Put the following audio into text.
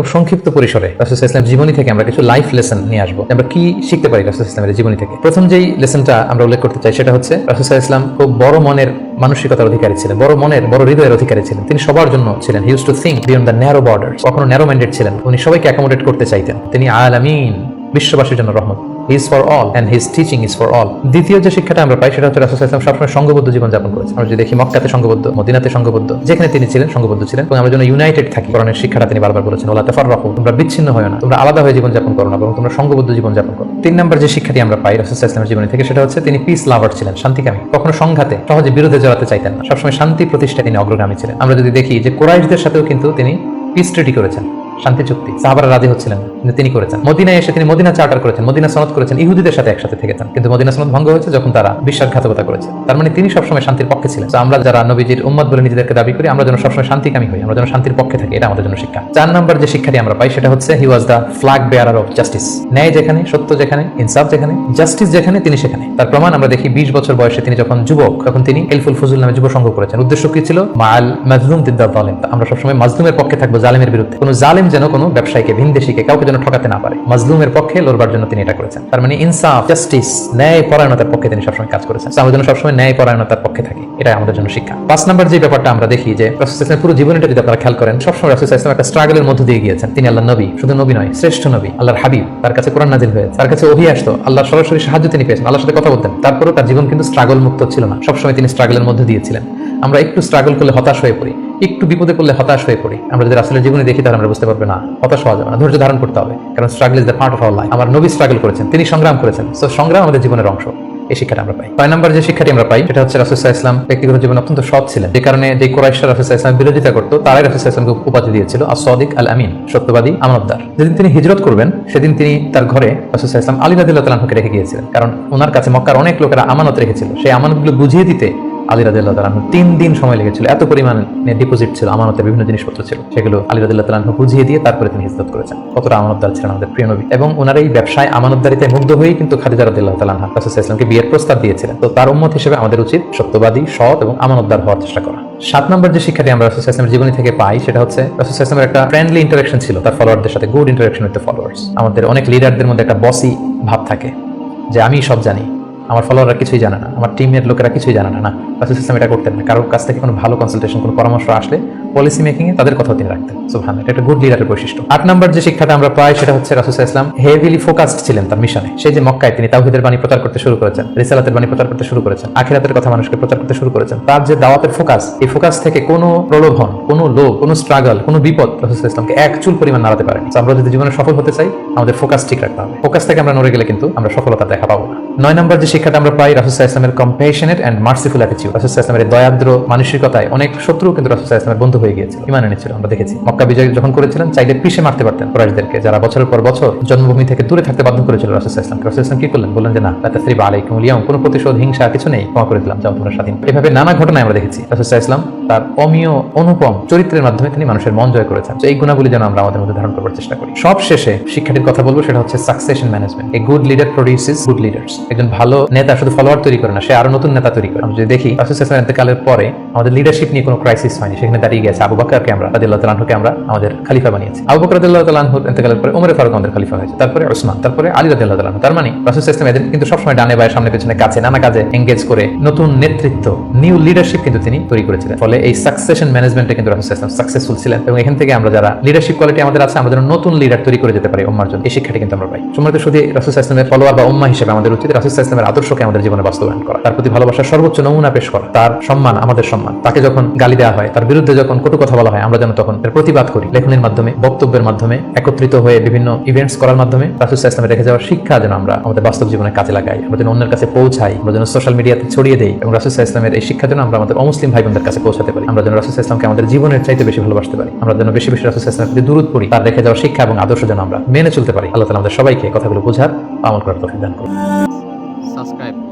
খুব সংক্ষিপ্ত পরিসরে রাসুল ইসলাম জীবনী থেকে আমরা কিছু লাইফ লেসন নিয়ে আসব। আমরা কি শিখতে পারি রাসুল ইসলামের জীবনী থেকে? প্রথম যেই লেসনটা আমরা উল্লেখ করতে চাই সেটা হচ্ছে রাসুল ইসলাম খুব বড় মনের মানসিকতার অধিকারী ছিলেন, বড় মনের, বড় হৃদয়ের অধিকারী ছিলেন। তিনি সবার জন্য ছিলেন। Huge to think beyond the narrow border কখনো ন্যারো মাইন্ডেড ছিলেন। উনি সবাইকে অ্যাকোমোডেট করতে চাইতেন। তিনি আল আমিন বিশ্ববাসীর জন্য রহমত। Is for all and his teaching is for all দ্বিতীয় যে শিক্ষাটা আমরা পাই সেটা হচ্ছে রাসুল ইসলাম সবসময় সংঘবদ্ধ জীবন যাপন করেছেন। আমরা যদি দেখি মক্কাতে সংঘবদ্ধ, মদিনাতে সংঘবদ্ধ, যেখানে তিনি ছিলেন সংঘবদ্ধ ছিলেন এবং আমরা যেন ইউনাইটেড থাকি করণের শিক্ষাটা তিনি বারবার বলেছেন ওলা তেফার রাখো তোমরা বিচ্ছিন্ন হয় না, তোমরা আলাদা হয়ে জীবন যাপন করো না এবং তোমরা সংঘবদ্ধ জীবন যাপন করো। তিন নম্বর যে শিক্ষাটি আমরা পাই রাসুল ইসলামের জীবনী থেকে সেটা হচ্ছে তিনি পিস লাভার ছিলেন শান্তিকামী কখনো সংঘাতে, সহজে বিরোধে জড়াতে চাইতেন না। সবসময় শান্তি প্রতিষ্ঠা তিনি অগ্রগামী ছিলেন। আমরা যদি দেখি যে কোরাইশদের সাথেও কিন্তু তিনি পিস ট্রিটি করেছেন। শান্তি চুক্তি। সাহাবারা রাজি হচ্ছিলেন কিন্তু তিনি করেছেন। মদিনায় এসে তিনি মদিনা চার্টার করেছেন, মদিনা সনদ করেছেন, ইহুদিদের সাথে একসাথে থেকেছেন। কিন্তু মদিনা সনদ ভঙ্গ হয়েছে যখন তারা বিশ্বাসঘাতকতা করেছে। তার মানে তিনি সবসময় শান্তির পক্ষে ছিলেন। আমরা যারা নবীজির উম্মত বলে নিজেদেরকে দাবি করি, আমরা যেন সবসময় শান্তিকামী হই, আমরা যেন শান্তির পক্ষে থাকি, এটা আমাদের জন্য শিক্ষা। চার নম্বর যে শিক্ষাটি আমরা পাই সেটা হচ্ছে he was the flag bearer of justice ন্যায় যেখানে, সত্য যেখানে, ইনসাফ যেখানে জাস্টিস যেখানে, তিনি সেখানে। তার প্রমাণ আমরা দেখি, বিশ বছর বয়সে তিনি যখন যুবক, তখন তিনি এলফুল ফজুল নামে যুব সংঘ করেছেন। উদ্দেশ্য কি ছিল? মাল মাজলুম দিদ্দা জালিম। আমরা সবসময় মাজলুমের পক্ষে থাকব জালিমের বিরুদ্ধে। কোনো জালিম যেন কোনো ব্যবসায়ীকে ভিনদেশিকে কাউকে যেন ঠকাতে না পারে। মাজলুমের পক্ষে লড়বার জন্য তিনি এটা করেছেন। তার মানে ইনসাফ, জাস্টিস, ন্যায় পরায়ণতার পক্ষে তিনি সবসময় কাজ করেছেন। আমরা যেন সবসময় ন্যায় পরায়ণতার পক্ষে থাকি। এটা আমাদের জন্য শিক্ষা। পাঁচ নম্বর যে ব্যাপারটা আমরা দেখি যে, রাসূল পুরো জীবনটা যদি আপনারা খেয়াল করেন, সবসময় রাসূল ইসলাম একটা স্ট্রাগলের মধ্য দিয়ে গিয়েছেন। তিনি আল্লাহ নবী, শুধু নবী নয়, শ্রেষ্ঠ নবী, আল্লাহর হাবিব, তার কাছে কোরআন নাজিল হয়েছে, তার কাছে ওহি আসতো আল্লাহ সরাসরি সাহায্য তিনি পেয়েছেন, আল্লাহর সাথে কথা বলতেন। তারপরেও তার জীবন কিন্তু স্ট্রাগল মুক্ত ছিল না। সবসময় তিনি স্ট্রাগলের মধ্যে দিয়েছিলেন আমরা একটু স্ট্রাগল করলে হতাশ হয়ে পড়ি, একটু বিপদে পড়লে হতাশ হয়ে পড়ি। আমরা যদি আসলে জীবনে দেখি, তাহলে আমরা বুঝতে পারব না, হতাশ হওয়া যাবে না, ধৈর্য ধারণ করতে হবে। কারণ struggle is the part of our life আমার নবী স্ট্রাগল করেছেন, তিনি সংগ্রাম করেছেন। সো সংগ্রাম আমাদের জীবনের অংশ। এই শিক্ষাটা আমরা পাই। ছয় নম্বর যে শিক্ষাটি আমরা পাই, সেটা হচ্ছে রাসুসাহ ইসলাম ব্যক্তিগত জীবনে অত্যন্ত সৎ ছিলেন। যে কারণে যে কোরাইশা রাসুসাহ ইসলাম বিরোধিতা করতো, তারাই রাসুসাহ ইসলামকে উপাধি দিয়েছিল আর সদিক আল আমিন সত্যবাদী আমানতদার। যেদিন তিনি হিজরত করবেন, সেদিন তিনি তার ঘরে রাসুসাহ ইসলাম আলী রাদিল্লাহ তালাহকে রেখে গিয়েছিলেন। কারণ ওনার কাছে মক্কার অনেক লোকেরা আমানত রেখেছিল। সেই আমানতগুলো বুঝিয়ে দিতে আলী রাদিল্লাহ তালাহ তিন দিন সময় লেগেছিল। এত পরিমাণে ডিপোজিট ছিল, আমানতের বিভিন্ন জিনিসপত্র ছিল। সেগুলো আলী রাদিল্লাহ তালাহ বুঝিয়ে দিয়ে তারপরে তিনি হিজরত করেছেন। কতটা আমানতদার ছিলেন আমাদের প্রিয় নবী। এবং ওনার এই ব্যবসায় আমানতদারিতে মুগ্ধ হয়েই কিন্তু খাদিজা রাদিল্লাহ তালাহ রাসুসাহ ইসলামকে বিয়ের প্রস্তাব দিয়েছিলেন। তো তার উম্মত হিসেবে আমাদের উচিত সত্যবাদী, সৎ এবং আমানতদার হওয়ার চেষ্টা করা। সাত নম্বর যে শিক্ষাটি আমরা রাসুল ইসলামের জীবনী থেকে পাই, সেটা হচ্ছে রাসুল ইসলামের একটা ফ্রেন্ডলি ইন্টারাকশন ছিল। তার ফলোয়ারদের সাথে গুড ইন্টারাকশন উইথ ফলোয়ার্স আমাদের অনেক লিডারদের মধ্যে একটা বসি ভাব থাকে, যে আমি সব জানি। আমার ফলোয়াররা কিছুই জানে না, আমার টিমের লোকেরা কিছুই জানে না না। সিস্টেম এটা করতেন না। কারোর কাছ থেকে কোনো ভালো কনসালটেশন কোনো পরামর্শ আসলে পলিসি মেকিং এ তাদের কথাও তিনি রাখতেন। সুবহান এটা একটা গুড লিডারের বৈশিষ্ট্য। আট নম্বর যে শিক্ষাটা আমরা পাই সেটা হচ্ছে রাসুল ইসলাম হেভিলি ফোকাসড ছিলেন তার মিশনে সেই যে মক্কায় তিনি তাওহিদের বাণী প্রচার করতে শুরু করেছেন, রিসালাতের বাণী প্রচার করতে শুরু করেছেন, আখিরাতের কথা মানুষকে প্রচার করতে শুরু করেছেন, তার যে দাওয়াতের ফোকাস এই ফোকাস থেকে কোনো প্রলোভন, কোনো লোভ, কোনো স্ট্রাগল কোনো বিপদ রাসুল ইসলামকে এক চুল পরিমাণ নাড়াতে পারেনি। আমরা যদি জীবনে সফল হতে চাই, আমাদের ফোকাস ঠিক রাখতে হবে। ফোকাস থেকে আমরা নড়ে গেলে কিন্তু আমরা সফলতা দেখা পাবো না। নয় নম্বর যে শিক্ষাটা আমরা পাই রাসুল ইসলামের কম্পেশনেট অ্যান্ড মার্সিফুল অ্যাটিচিউড রাসুল ইসলামের দয়াদ্র, মানসিকতায় অনেক শত্রু কিন্তু রাসুল ইসলামের বন্ধু হয়ে গিয়েছিল ইমান এনেছিল আমরা দেখেছি। মক্কা বিজয় যখন করেছিলেন, চাইলে পিষে মারতে পারতেন কুরাইশদেরকে, যারা বছরের পর বছর জন্মভূমি থেকে দূরে থাকতে বাধ্য করেছিল রাসুল ইসলামকে রাসুল ইসলাম কি করলেন? বললেন যে, না তাসরিব আলাইকুম লিয়াম কোনো প্রতিশোধ, হিংসা, কিছু নেই। ক্ষমা করে দিলাম, যাও তোমরা স্বাধীন। এভাবে নানা ঘটনায় আমরা দেখেছি। রাসুল ইসলাম তার অমীয় অনুপম চরিত্রের মাধ্যমে তিনি মানুষের মন জয় করেছেন। এই গুণাগুলি যেন আমরা আমাদের মধ্যে ধারণ করার চেষ্টা করি। সব শেষে শিক্ষাটির কথা বলব, সেটা হচ্ছে succession management a good leader produces good leaders একজন ভালো নেতা শুধু ফলোয়ার তৈরি করে না, সে আরও নতুন নেতা তৈরি করে। আমরা যদি দেখি, রাসুল ইসলাম ইন্তেকালের পরে আমাদের লিডারশিপ নিয়ে কোনো ক্রাইসিস হয়নি। সেখানে দাঁড়িয়ে গেছে আবু বাকরকে আমরা রাদিল্লাহ তালাহুকে আমরা, আমাদের খালিফা বানিয়েছি। আবু বকর রাদিল্লাহ তালাহু ইন্তেকালের পরে উমরে ফারুক আমাদের খালিফা হয়েছে। তারপরে ওসমান তারপরে আলী রাদিল্লাহ তালাহু তার মানে রাসুল ইসলাম এদের কিন্তু সবসময় ডানে বায়ে সামনে পেছনে কাছে, নানা কাজে এঙ্গেজ করে নতুন নেতৃত্ব নিউ লিডারশিপ কিন্তু তিনি তৈরি করেছিলেন। ফলে এই সাকসেশন ম্যানেজমেন্টে কিন্তু রাসুল ইসলাম সাকসেসফুল ছিলেন এবং এখান থেকে আমরা যারা লিডারশিপ কোয়ালিটি আমাদের আছে, আমাদের নতুন লিডার তৈরি করে যেতে পারি উম্মার জন্য। এই শিক্ষাটি কিন্তু আমরা পাই। সম্মানিত শুধু রাসুল ইসলামের ফলোয়ার বা উম্মা হিসেবে আমাদের উচিত রাসুল ইসলামের আদর্শকে আমাদের জীবনে বাস্তবায়ন করা। তার প্রতি ভালোবাসার সর্বোচ্চ নমুনা পেশ করা। তার সম্মান, আমাদের সম্মান। তাকে যখন গালি দেওয়া হয়, তার বিরুদ্ধে যখন কটু কথা বলা হয়, আমরা যেন তখন এর প্রতিবাদ করি। লেখনের মাধ্যমে, বক্তব্যের মাধ্যমে, একত্রিত হয়ে বিভিন্ন ইভেন্টস করার মাধ্যমে রাসুল ইসলামে রেখে যাওয়ার শিক্ষা যেন আমরা আমাদের বাস্তব জীবনে কাজে লাগাই, আমরা যেন অন্যের কাছে পৌঁছাই, আমরা যেন সোশ্যাল মিডিয়াতে ছড়িয়ে দেই এবং রাসুল ইসলামের এই শিক্ষা যেন আমরা আমাদের অমুসলিম ভাই বোনদের কাছে পৌঁছাতে পারি, আমরা যেন রাসুল ইসলামকে আমাদের জীবনের চাইতে বেশি ভালোবাসতে পারি, আমরা যেন বেশি বেশি রাসুল ইসলামের প্রতি দূরত পড়ি, তার রেখে যাওয়ার শিক্ষা এবং আদর্শ যেন আমরা মেনে চলতে পারি। আল্লাহ তালা আমাদের সবাইকে কথাগুলো বোঝার আমল করার তফিক দান করুন। সাবস্ক্রাইব